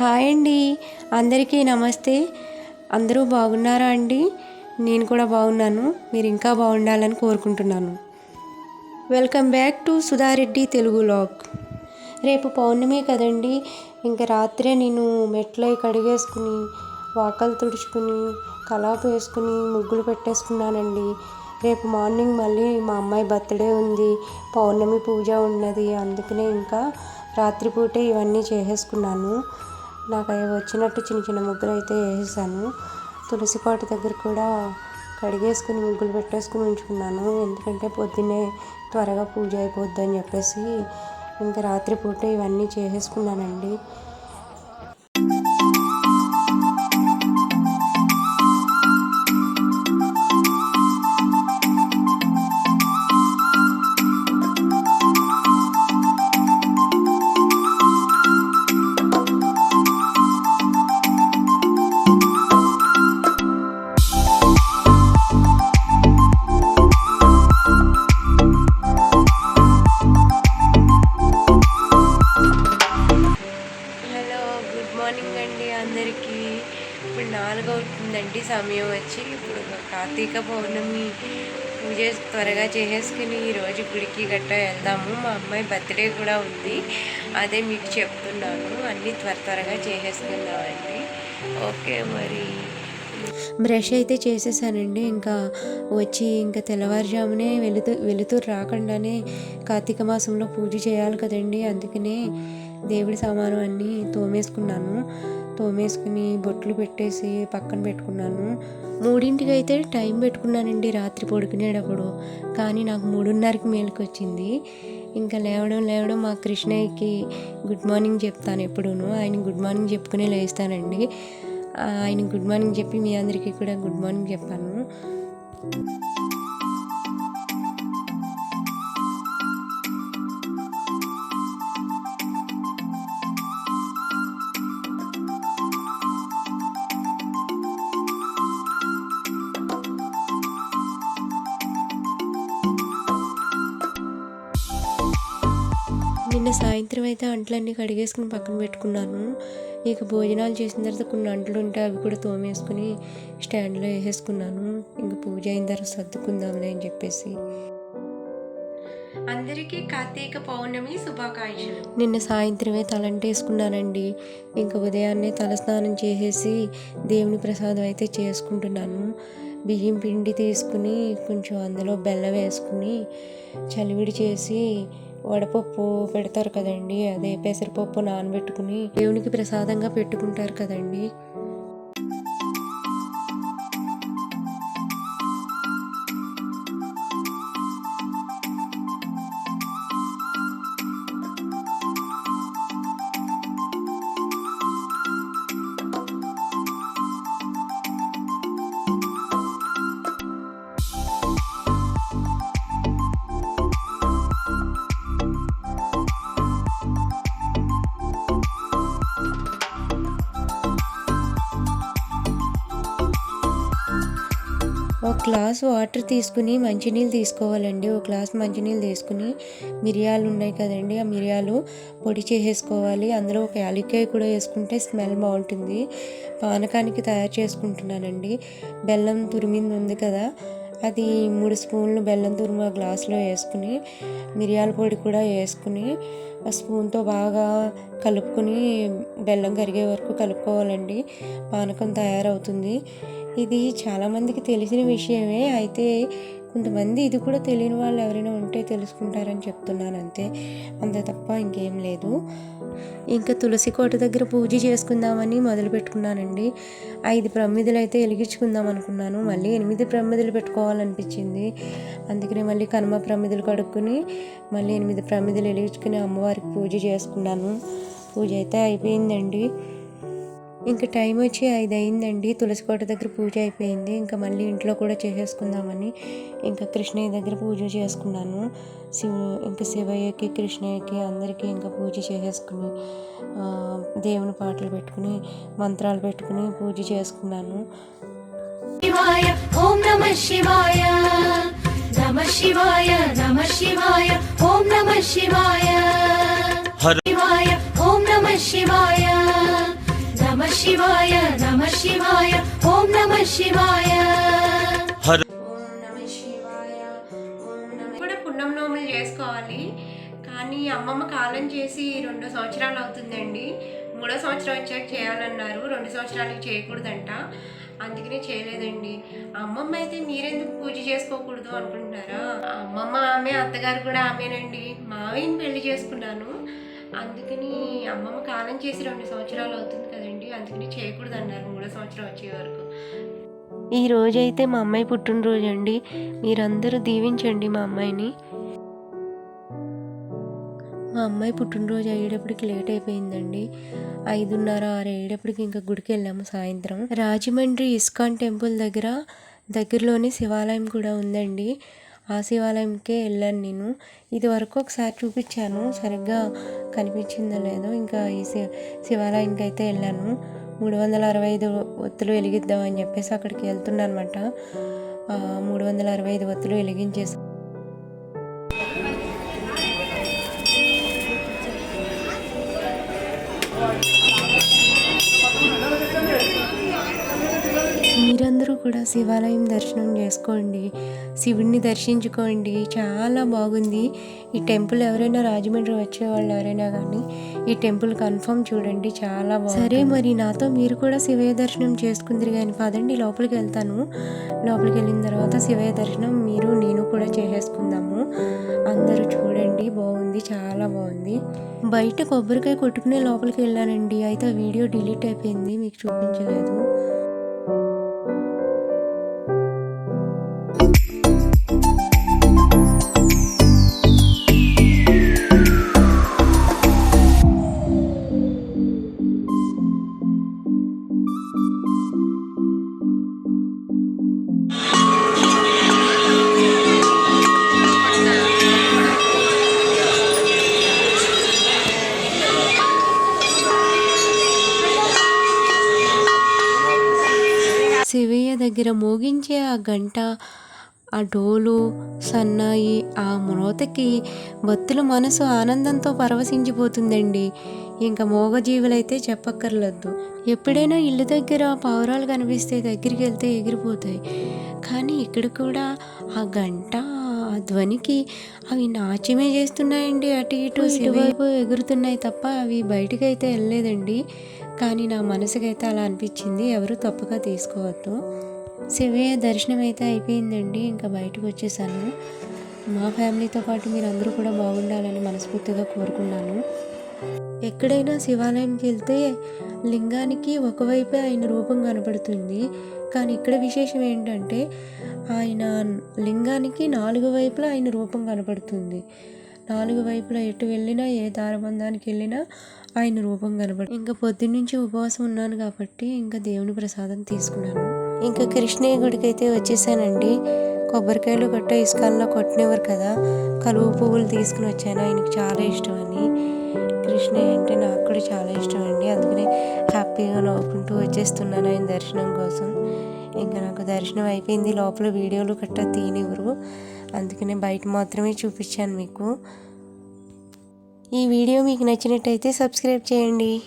Hi అండి. అందరికీ నమస్తే. అందరూ బాగున్నారా అండి? నేను కూడా బాగున్నాను. మీరు ఇంకా బాగుండాలని కోరుకుంటున్నాను. Welcome back to Sudha Reddy Telugu log. రేపు పౌర్ణమి కదండి. ఇంకా రాత్రే నేను మెట్లై కడిగేసుకుని వాకలు తుడుచుకుని కలాపు వేసుకుని ముగ్గులు పెట్టేసుకున్నానండి. రేపు మార్నింగ్ మళ్ళీ మా అమ్మాయి బర్త్డే ఉంది. పౌర్ణమి పూజ ఉన్నది. అందుకనే ఇంకా రాత్రిపూటే ఇవన్నీ చేసేసుకున్నాను. నాకు అవి వచ్చినట్టు చిన్న చిన్న ముగ్గులు అయితే వేసేసాను. తులసి కోట దగ్గర కూడా కడిగేసుకుని ముగ్గులు పెట్టేసుకుని ఉంచుకున్నాను. ఎందుకంటే పొద్దున్నే త్వరగా పూజ అయిపోద్ది అని చెప్పేసి ఇంకా రాత్రిపూట ఇవన్నీ చేసేసుకున్నానండి. కార్తీక పౌర్ణమి పూజ త్వరగా చేసేసుకుని ఈరోజు గుడికి గట్టా వెళ్దాము. మా అమ్మాయి బర్త్డే కూడా ఉంది. అదే మీకు చెప్తున్నాను. అన్నీ త్వర త్వరగా చేసేసుకుందామండి. ఓకే మరి. బ్రష్ అయితే చేసేసానండి. ఇంకా వచ్చి ఇంకా తెల్లవారుజామునే వెళుతూ వెలుతురు రాకుండానే కార్తీక మాసంలో పూజ చేయాలి కదండి. అందుకనే దేవుడి సామాను అన్నీ తోమేసుకున్నాను. తోమేసుకుని బొట్లు పెట్టేసి పక్కన పెట్టుకున్నాను. మూడింటికి అయితే టైం పెట్టుకున్నానండి రాత్రి పడుకునేటప్పుడు కానీ నాకు మూడున్నరకి మేలుకు వచ్చింది ఇంకా లేవడం లేవడం మా కృష్ణయ్యకి గుడ్ మార్నింగ్ చెప్తాను ఎప్పుడూను. ఆయన గుడ్ మార్నింగ్ చెప్పుకునే లేస్తానండి. ఆయన గుడ్ మార్నింగ్ చెప్పి మీ అందరికీ కూడా గుడ్ మార్నింగ్ చెప్పాను. సాయంత్రం అయితే అంట్లన్నీ కడిగేసుకుని పక్కన పెట్టుకున్నాను. ఇక భోజనాలు చేసిన తర్వాత కొన్ని అంట్లు ఉంటే అవి కూడా తోమేసుకుని స్టాండ్లో వేసేసుకున్నాను. ఇంకా పూజ అయిన తర్వాత సర్దుకుందాంలే అని చెప్పేసి. అందరికీ కార్తీక పౌర్ణమి శుభాకాంక్షలు. నిన్న సాయంత్రమే తలంటేసుకున్నానండి. ఇంకా ఉదయాన్నే తలస్నానం చేసేసి దేవుని ప్రసాదం అయితే చేసుకుంటున్నాను. బియ్యం పిండి తీసుకుని కొంచెం అందులో బెల్లం వేసుకుని చలివిడి చేసి వడపప్పు పెడతారు కదండి అదే పెసరపప్పు నానబెట్టుకుని దేవునికి ప్రసాదంగా పెట్టుకుంటారు కదండి. ఒక గ్లాస్ వాటర్ తీసుకుని మంచినీళ్ళు తీసుకోవాలండి. ఒక గ్లాస్ మంచినీళ్ళు తీసుకుని మిరియాలు ఉన్నాయి కదండి ఆ మిరియాలు పొడి చేసేసుకోవాలి. అందులో ఒక యాలక్కాయ కూడా వేసుకుంటే స్మెల్ బాగుంటుంది. పానకానికి తయారు చేసుకుంటున్నానండి. బెల్లం తురిమింది ఉంది కదా అది మూడు స్పూన్లు బెల్లం తురుము ఆ గ్లాసులో వేసుకుని మిరియాల పొడి కూడా వేసుకుని ఆ స్పూన్తో బాగా కలుపుకొని బెల్లం కరిగే వరకు కలుపుకోవాలండి. పానకం తయారవుతుంది. ఇది చాలామందికి తెలిసిన విషయమే. అయితే కొంతమంది ఇది కూడా తెలియని వాళ్ళు ఎవరైనా ఉంటే తెలుసుకుంటారని చెప్తున్నాను అంతే. అంత తప్ప ఇంకేం లేదు. ఇంకా తులసి కోట దగ్గర పూజ చేసుకుందామని మొదలు పెట్టుకున్నానండి. ఐదు ప్రమిదలు అయితే వెలిగించుకుందాం అనుకున్నాను. మళ్ళీ ఎనిమిది ప్రమిదలు పెట్టుకోవాలనిపించింది. అందుకనే మళ్ళీ కనుమ ప్రమిదలు కడుక్కుని మళ్ళీ ఎనిమిది ప్రమిదలు వెలిగించుకుని అమ్మవారికి పూజ చేసుకున్నాను. పూజ అయితే అయిపోయిందండి. ఇంకా టైం వచ్చి ఐదు అయిందండి తులసి కోట దగ్గర పూజ అయిపోయింది. ఇంకా మళ్ళీ ఇంట్లో కూడా చేసేసుకుందామని ఇంకా కృష్ణయ్య దగ్గర పూజ చేసుకున్నాను. శివ ఇంకా శివయ్యకి కృష్ణయ్యకి అందరికీ ఇంకా పూజ చేసేసుకుని దేవుని పాటలు పెట్టుకుని మంత్రాలు పెట్టుకుని పూజ చేసుకున్నాను. శివాయ ఓం నమ శివాయ. నమ శివాయ ఓం శివాయ. శివాయ ఓం నమ శివాయ. శివాయ నమ శివాయ ఓం నమ శివాయ. ఓం నమ శివాయ ఓం నమ కూడా పున్నం నోములు చేసుకోవాలి. కానీ అమ్మమ్మ కాలం చేసి రెండు సంవత్సరాలు అవుతుందండి. మూడో సంవత్సరం వచ్చాక చేయాలన్నారు. రెండు సంవత్సరాలకి చేయకూడదంట. అందుకనే చేయలేదండి. అమ్మమ్మ అయితే మీరెందుకు పూజ చేసుకోకూడదు అనుకుంటున్నారా? అమ్మమ్మ ఆమె అత్తగారు కూడా ఆమెనండి. మావయ్యని పెళ్ళి చేసుకున్నాను. అందుకని అమ్మమ్మ కాలం చేసి రెండు సంవత్సరాలు అవుతుంది కదండి. అందుకని చేయకూడదు అన్నారు మూడో సంవత్సరం వచ్చే వరకు. ఈ రోజు అయితే మా అమ్మాయి పుట్టినరోజు అండి మీరందరూ దీవించండి మా అమ్మాయిని. మా అమ్మాయి పుట్టినరోజు అయ్యేటప్పటికి లేట్ అయిపోయిందండి. ఐదున్నర ఆరు అయ్యేటప్పటికి ఇంకా గుడికి వెళ్ళాము సాయంత్రం. రాజమండ్రి ఇస్కాన్ టెంపుల్ దగ్గర దగ్గరలోనే శివాలయం కూడా ఉందండి. ఆ శివాలయంకే వెళ్ళాను నేను. ఇది వరకు ఒకసారి చూపించాను. సరిగ్గా కనిపించిందో లేదో ఇంకా ఈ శి శివాలయానికి అయితే వెళ్ళాను. మూడు వందల అరవై ఐదు ఒత్తులు వెలిగిద్దామని చెప్పేసి అక్కడికి వెళ్తున్నాను అనమాట. మూడు వందల అరవై ఐదు ఒత్తులు వెలిగించేసి మీరందరూ కూడా శివాలయం దర్శనం చేసుకోండి. శివుడిని దర్శించుకోండి. చాలా బాగుంది. ఈ టెంపుల్ ఎవరైనా రాజమండ్రి వచ్చే వాళ్ళు ఎవరైనా కానీ ఈ టెంపుల్ కన్ఫర్మ్ చూడండి. చాలా బాగుంది సరే మరి నాతో మీరు కూడా శివయ్య దర్శనం చేసుకుందరు కానీ పదండి లోపలికి వెళ్తాను. లోపలికి వెళ్ళిన తర్వాత శివయ్య దర్శనం మీరు నేను కూడా చేసేసుకుందాము. అందరూ చూడండి. బాగుంది. చాలా బాగుంది. బయట కొబ్బరికాయ కొట్టుకునే లోపలికి వెళ్ళానండి. అయితే వీడియో డిలీట్ అయిపోయింది. మీకు చూపించలేదు. శివయ్య దగ్గర మోగించే ఆ గంట ఆ డోలు సన్నాయి ఆ మ్రోతకి భక్తుల మనసు ఆనందంతో పరవశించిపోతుందండి. ఇంకా మూగజీవులైతే చెప్పక్కర్లేదు ఎప్పుడైనా ఇల్లు దగ్గర పావురాలు కనిపిస్తే దగ్గరికి వెళ్తే ఎగిరిపోతాయి. కానీ ఇక్కడ కూడా ఆ గంట ఆ ధ్వనికి అవి నాట్యమే చేస్తున్నాయండి అటు ఇటు ఇటువైపు ఎగురుతున్నాయి తప్ప అవి బయటికి అయితే వెళ్ళలేదండి. కానీ నా మనసుకైతే అలా అనిపించింది. ఎవరు తప్పుగా తీసుకోవద్దు. శివయ్య దర్శనం అయితే అయిపోయిందండి. ఇంకా బయటకు వచ్చేసాను. మా ఫ్యామిలీతో పాటు మీరు అందరూ కూడా బాగుండాలని మనస్ఫూర్తిగా కోరుకున్నాను. ఎక్కడైనా శివాలయంకి వెళ్తే లింగానికి ఒకవైపే ఆయన రూపం కనపడుతుంది. కానీ ఇక్కడ విశేషం ఏంటంటే ఆయన లింగానికి నాలుగు వైపులా ఆయన రూపం కనపడుతుంది. నాలుగు వైపులా ఎటు వెళ్ళినా ఏ దారబంధానికి వెళ్ళినా ఆయన రూపం కనపడు. ఇంకా పొద్దున్నుంచి ఉపవాసం ఉన్నాను కాబట్టి ఇంకా దేవుని ప్రసాదం తీసుకున్నాను. ఇంకా కృష్ణయ్య గుడికి అయితే వచ్చేసానండి. కొబ్బరికాయలు గట్ట ఇసుకల్లో కొట్టినవారు కదా. కలువ పువ్వులు తీసుకుని వచ్చాను. ఆయనకు చాలా ఇష్టం అని. కృష్ణ అంటే నాకు కూడా చాలా ఇష్టం అండి అందుకనే హ్యాపీగా నవ్వుకుంటూ వచ్చేస్తున్నాను ఆయన దర్శనం కోసం. ఇంకా నాకు దర్శనం అయిపోయింది. లోపల వీడియోలు కట్టా తీనివ్వరు. అందుకనే బయట మాత్రమే చూపించాను మీకు. ఈ వీడియో మీకు నచ్చినట్టయితే సబ్స్క్రైబ్ చేయండి.